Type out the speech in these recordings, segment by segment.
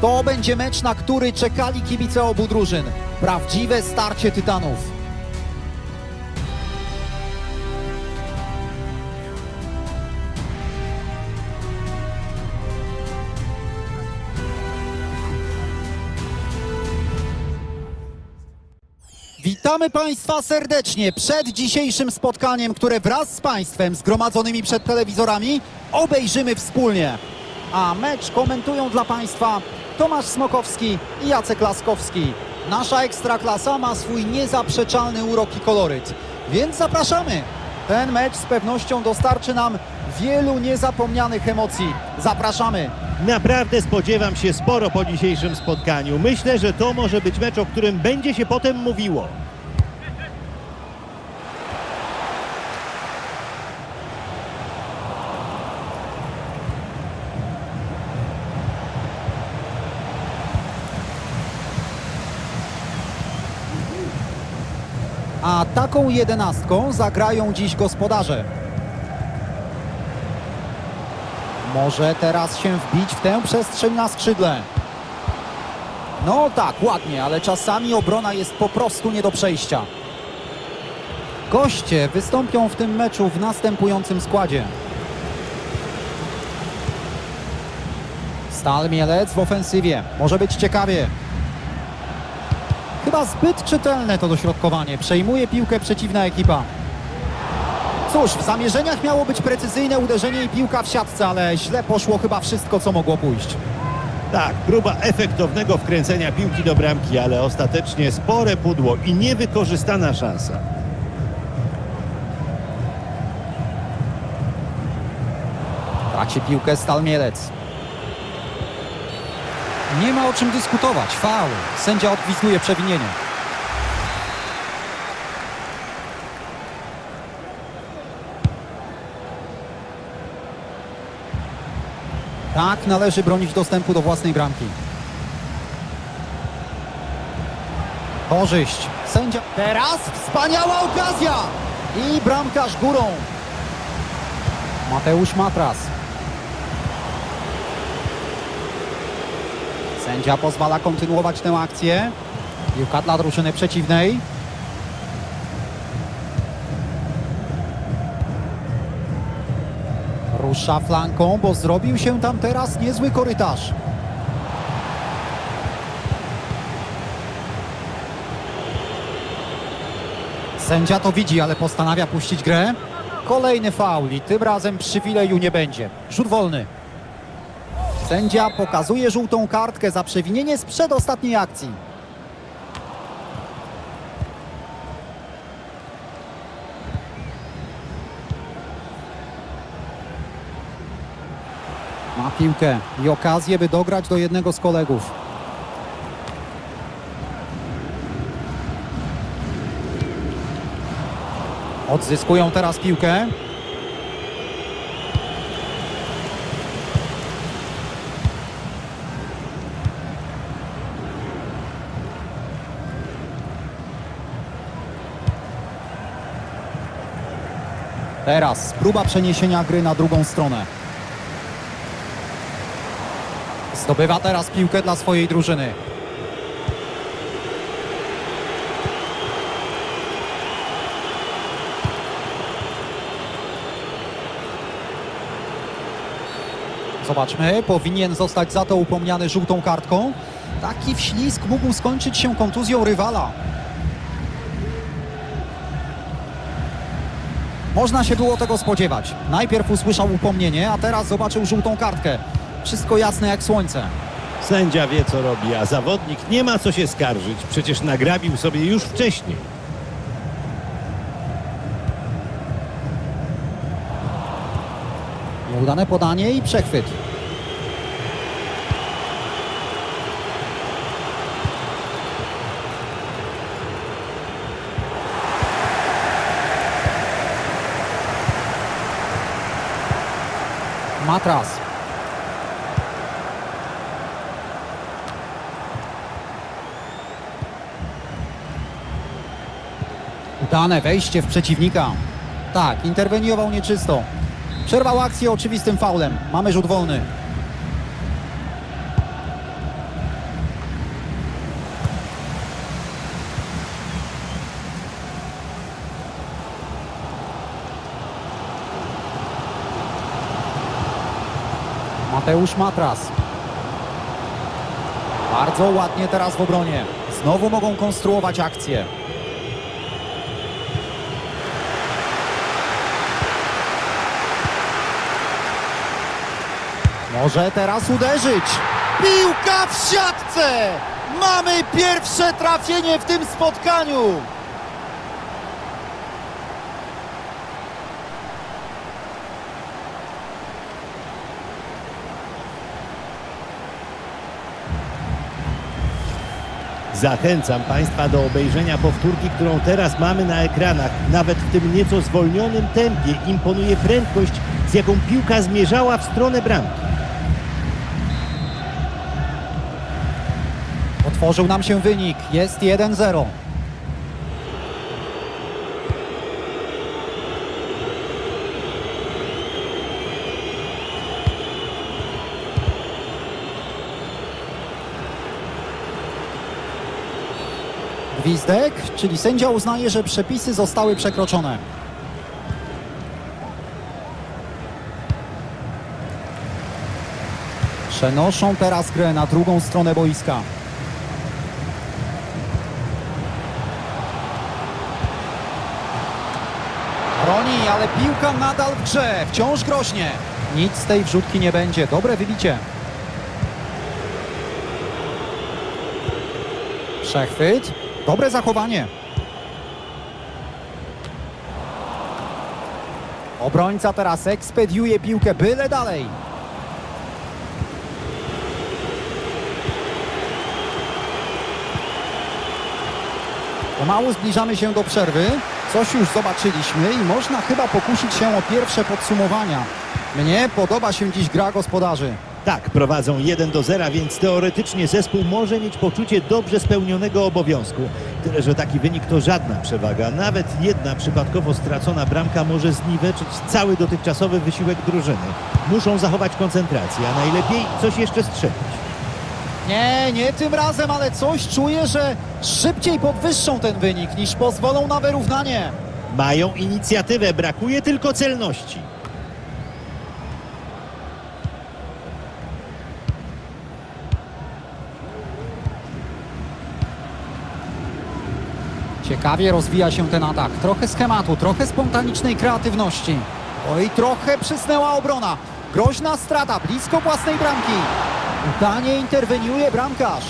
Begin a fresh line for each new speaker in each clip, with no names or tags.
To będzie mecz, na który czekali kibice obu drużyn. Prawdziwe starcie tytanów. Witamy Państwa serdecznie przed dzisiejszym spotkaniem, które wraz z Państwem zgromadzonymi przed telewizorami obejrzymy wspólnie. A mecz komentują dla Państwa Tomasz Smokowski i Jacek Laskowski. Nasza ekstraklasa ma swój niezaprzeczalny urok i koloryt, więc zapraszamy. Ten mecz z pewnością dostarczy nam wielu niezapomnianych emocji. Zapraszamy.
Naprawdę spodziewam się sporo po dzisiejszym spotkaniu. Myślę, że to może być mecz, o którym będzie się potem mówiło.
A taką jedenastką zagrają dziś gospodarze. Może teraz się wbić w tę przestrzeń na skrzydle. No tak, ładnie, ale czasami obrona jest po prostu nie do przejścia. Goście wystąpią w tym meczu w następującym składzie. Stal Mielec w ofensywie. Może być ciekawie. Chyba zbyt czytelne to dośrodkowanie. Przejmuje piłkę przeciwna ekipa. Cóż, w zamierzeniach miało być precyzyjne uderzenie i piłka w siatce, ale źle poszło chyba wszystko, co mogło pójść.
Tak, próba efektownego wkręcenia piłki do bramki, ale ostatecznie spore pudło i niewykorzystana szansa.
Traci piłkę Stal Mielec. Nie ma o czym dyskutować. Faul. Sędzia odgwizduje przewinienie. Tak należy bronić dostępu do własnej bramki. Korzyść. Sędzia. Teraz wspaniała okazja. I bramkarz górą. Mateusz Matras. Sędzia pozwala kontynuować tę akcję. Piłka dla drużyny przeciwnej. Rusza flanką, bo zrobił się tam teraz niezły korytarz. Sędzia to widzi, ale postanawia puścić grę. Kolejny faul i tym razem przywileju nie będzie. Rzut wolny. Sędzia pokazuje żółtą kartkę za przewinienie z przedostatniej akcji. Ma piłkę i okazję, by dograć do jednego z kolegów. Odzyskują teraz piłkę. Teraz próba przeniesienia gry na drugą stronę. Zdobywa teraz piłkę dla swojej drużyny. Zobaczmy, powinien zostać za to upomniany żółtą kartką. Taki wślizg mógł skończyć się kontuzją rywala. Można się było tego spodziewać. Najpierw usłyszał upomnienie, a teraz zobaczył żółtą kartkę. Wszystko jasne jak słońce.
Sędzia wie, co robi, a zawodnik nie ma co się skarżyć. Przecież nagrabił sobie już wcześniej.
Nieudane podanie i przechwyt. Matras. Udane wejście w przeciwnika. Tak, interweniował nieczysto. Przerwał akcję oczywistym faulem. Mamy rzut wolny. Mateusz Matras. Bardzo ładnie teraz w obronie. Znowu mogą konstruować akcję. Może teraz uderzyć. Piłka w siatce! Mamy pierwsze trafienie w tym spotkaniu.
Zachęcam Państwa do obejrzenia powtórki, którą teraz mamy na ekranach. Nawet w tym nieco zwolnionym tempie imponuje prędkość, z jaką piłka zmierzała w stronę bramki.
Otworzył nam się wynik. Jest 1-0. Gwizdek, czyli sędzia uznaje, że przepisy zostały przekroczone. Przenoszą teraz grę na drugą stronę boiska. Broni, ale piłka nadal w grze. Wciąż groźnie. Nic z tej wrzutki nie będzie. Dobre wybicie. Przechwyt. Dobre zachowanie. Obrońca teraz ekspediuje piłkę byle dalej. Pomału zbliżamy się do przerwy. Coś już zobaczyliśmy i można chyba pokusić się o pierwsze podsumowania. Mnie podoba się dziś gra gospodarzy.
Tak, prowadzą 1 do 0, więc teoretycznie zespół może mieć poczucie dobrze spełnionego obowiązku. Tyle, że taki wynik to żadna przewaga. Nawet jedna przypadkowo stracona bramka może zniweczyć cały dotychczasowy wysiłek drużyny. Muszą zachować koncentrację, a najlepiej coś jeszcze strzelić.
Nie, nie tym razem, ale coś czuję, że szybciej podwyższą ten wynik niż pozwolą na wyrównanie.
Mają inicjatywę, brakuje tylko celności.
Ciekawie rozwija się ten atak. Trochę schematu, trochę spontanicznej kreatywności. Oj, trochę przysnęła obrona. Groźna strata blisko własnej bramki. Udanie interweniuje bramkarz.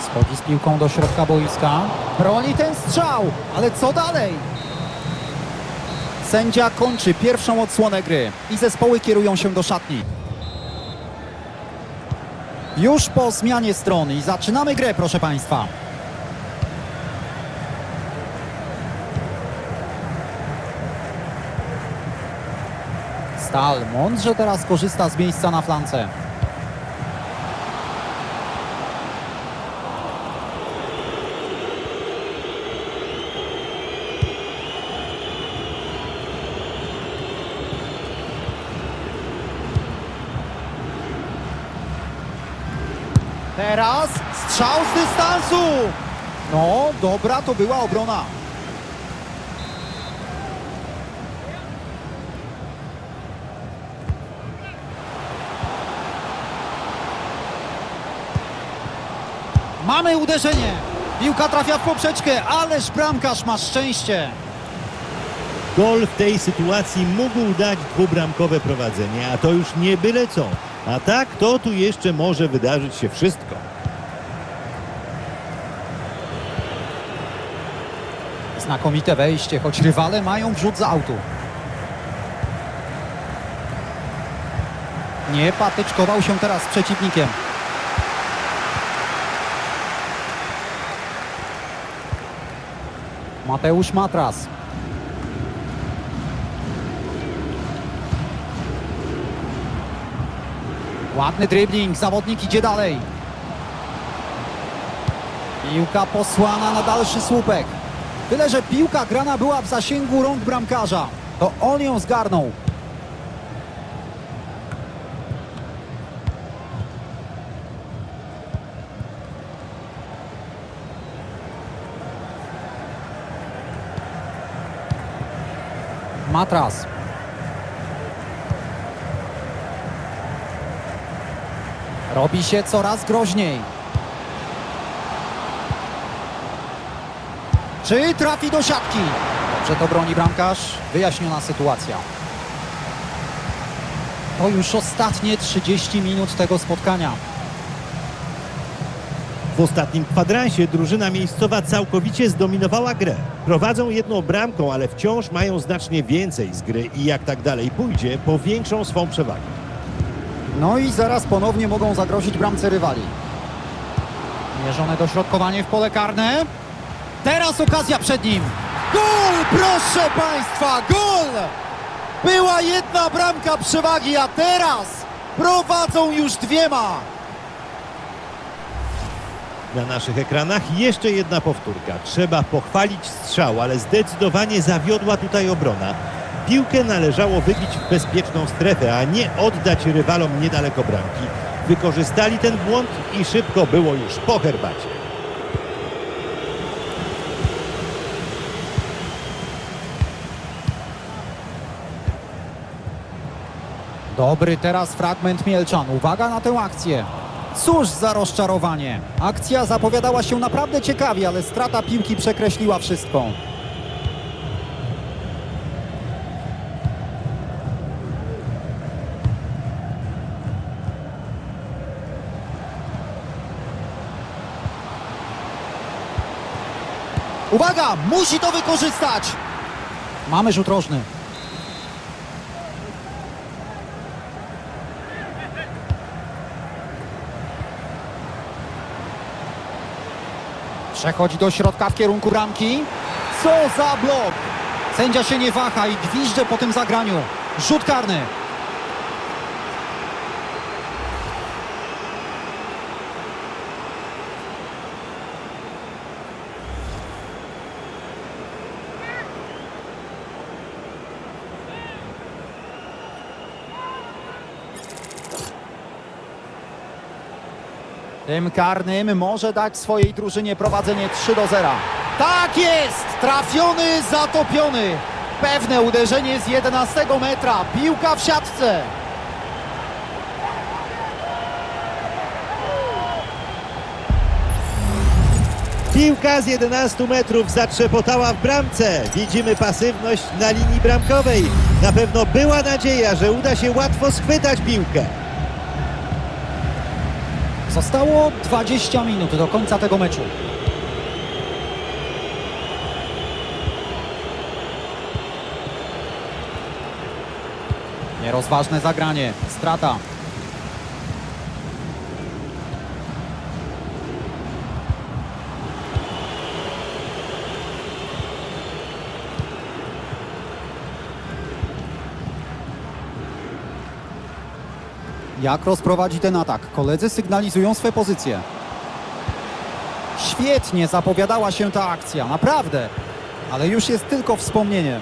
Schodzi z piłką do środka boiska. Broni ten strzał, ale co dalej? Sędzia kończy pierwszą odsłonę gry i zespoły kierują się do szatni. Już po zmianie strony i zaczynamy grę, proszę Państwa. Stal mądrze teraz korzysta z miejsca na flance. Teraz strzał z dystansu. No, dobra to była obrona. Mamy uderzenie. Piłka trafia w poprzeczkę, ależ bramkarz ma szczęście.
Gol w tej sytuacji mógł dać dwubramkowe prowadzenie, a to już nie byle co. A tak, to tu jeszcze może wydarzyć się wszystko.
Znakomite wejście, choć rywale mają wrzut z autu. Nie patyczkował się teraz z przeciwnikiem. Mateusz Matras. Ładny dribbling, zawodnik idzie dalej. Piłka posłana na dalszy słupek. Tyle, że piłka grana była w zasięgu rąk bramkarza. To on ją zgarnął. Matras Robi się coraz groźniej. Czy trafi do siatki? Dobrze to broni bramkarz. Wyjaśniona sytuacja. To już ostatnie 30 minut tego spotkania.
W ostatnim kwadransie drużyna miejscowa całkowicie zdominowała grę. Prowadzą jedną bramką, ale wciąż mają znacznie więcej z gry i jak tak dalej pójdzie, powiększą swą przewagę.
No i zaraz ponownie mogą zagrozić bramce rywali. Mierzone dośrodkowanie w pole karne. Teraz okazja przed nim. Gol, proszę Państwa, gol! Była jedna bramka przewagi, a teraz prowadzą już dwiema.
Na naszych ekranach jeszcze jedna powtórka. Trzeba pochwalić strzał, ale zdecydowanie zawiodła tutaj obrona. Piłkę należało wybić w bezpieczną strefę, a nie oddać rywalom niedaleko bramki. Wykorzystali ten błąd i szybko było już po herbacie.
Dobry teraz fragment Mielczan. Uwaga na tę akcję. Cóż za rozczarowanie. Akcja zapowiadała się naprawdę ciekawie, ale strata piłki przekreśliła wszystko. Uwaga! Musi to wykorzystać! Mamy rzut rożny. Przechodzi do środka w kierunku ramki. Co za blok! Sędzia się nie waha i gwizdże po tym zagraniu. Rzut karny. Tym karnym może dać swojej drużynie prowadzenie 3 do 0. Tak jest! Trafiony, zatopiony. Pewne uderzenie z 11 metra. Piłka w siatce.
Piłka z 11 metrów zatrzepotała w bramce. Widzimy pasywność na linii bramkowej. Na pewno była nadzieja, że uda się łatwo schwytać piłkę.
Zostało 20 minut do końca tego meczu. Nierozważne zagranie. Strata. Jak rozprowadzi ten atak? Koledzy sygnalizują swe pozycje. Świetnie zapowiadała się ta akcja, naprawdę. Ale już jest tylko wspomnieniem.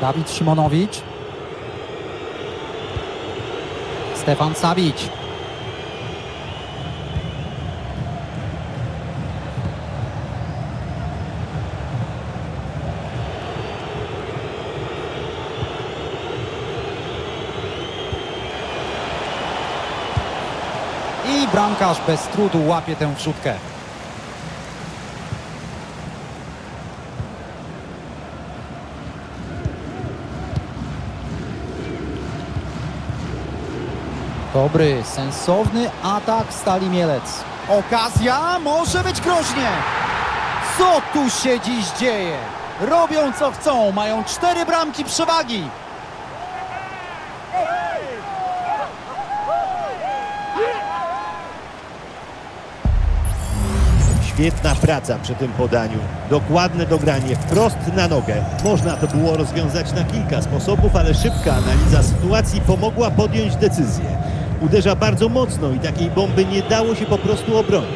Dawid Simonowicz. Stefan Savic. I bramkarz bez trudu łapie tę wrzutkę. Dobry, sensowny atak Stali Mielec. Okazja może być groźnie. Co tu się dziś dzieje? Robią co chcą, mają cztery bramki przewagi.
Świetna praca przy tym podaniu. Dokładne dogranie wprost na nogę. Można to było rozwiązać na kilka sposobów, ale szybka analiza sytuacji pomogła podjąć decyzję. Uderza bardzo mocno i takiej bomby nie dało się po prostu obronić.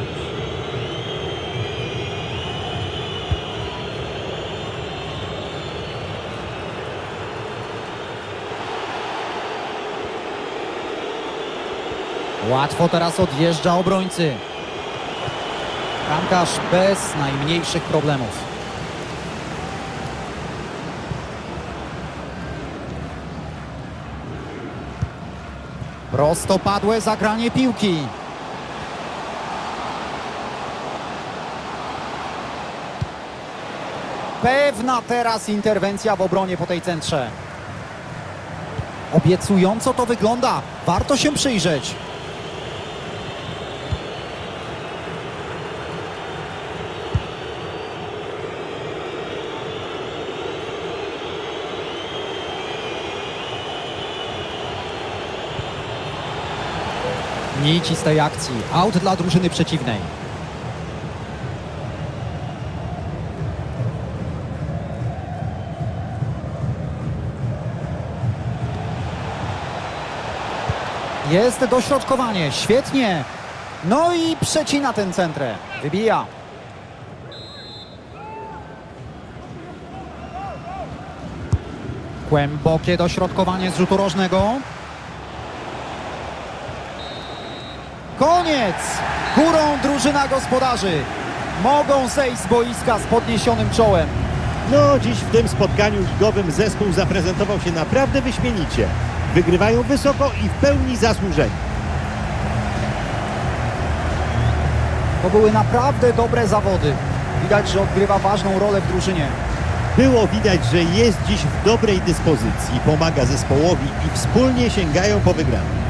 Łatwo teraz odjeżdża obrońcy. Bramkarz bez najmniejszych problemów. Prostopadłe zagranie piłki. Pewna teraz interwencja w obronie po tej centrze. Obiecująco to wygląda. Warto się przyjrzeć. Nici z tej akcji. Out dla drużyny przeciwnej. Jest dośrodkowanie, świetnie. No i przecina ten centrę. Wybija. Głębokie dośrodkowanie z rzutu rożnego. Koniec! Górą drużyna gospodarzy. Mogą zejść z boiska z podniesionym czołem.
No, dziś w tym spotkaniu ligowym zespół zaprezentował się naprawdę wyśmienicie. Wygrywają wysoko i w pełni zasłużeni.
To były naprawdę dobre zawody. Widać, że odgrywa ważną rolę w drużynie.
Było widać, że jest dziś w dobrej dyspozycji, pomaga zespołowi i wspólnie sięgają po wygraną.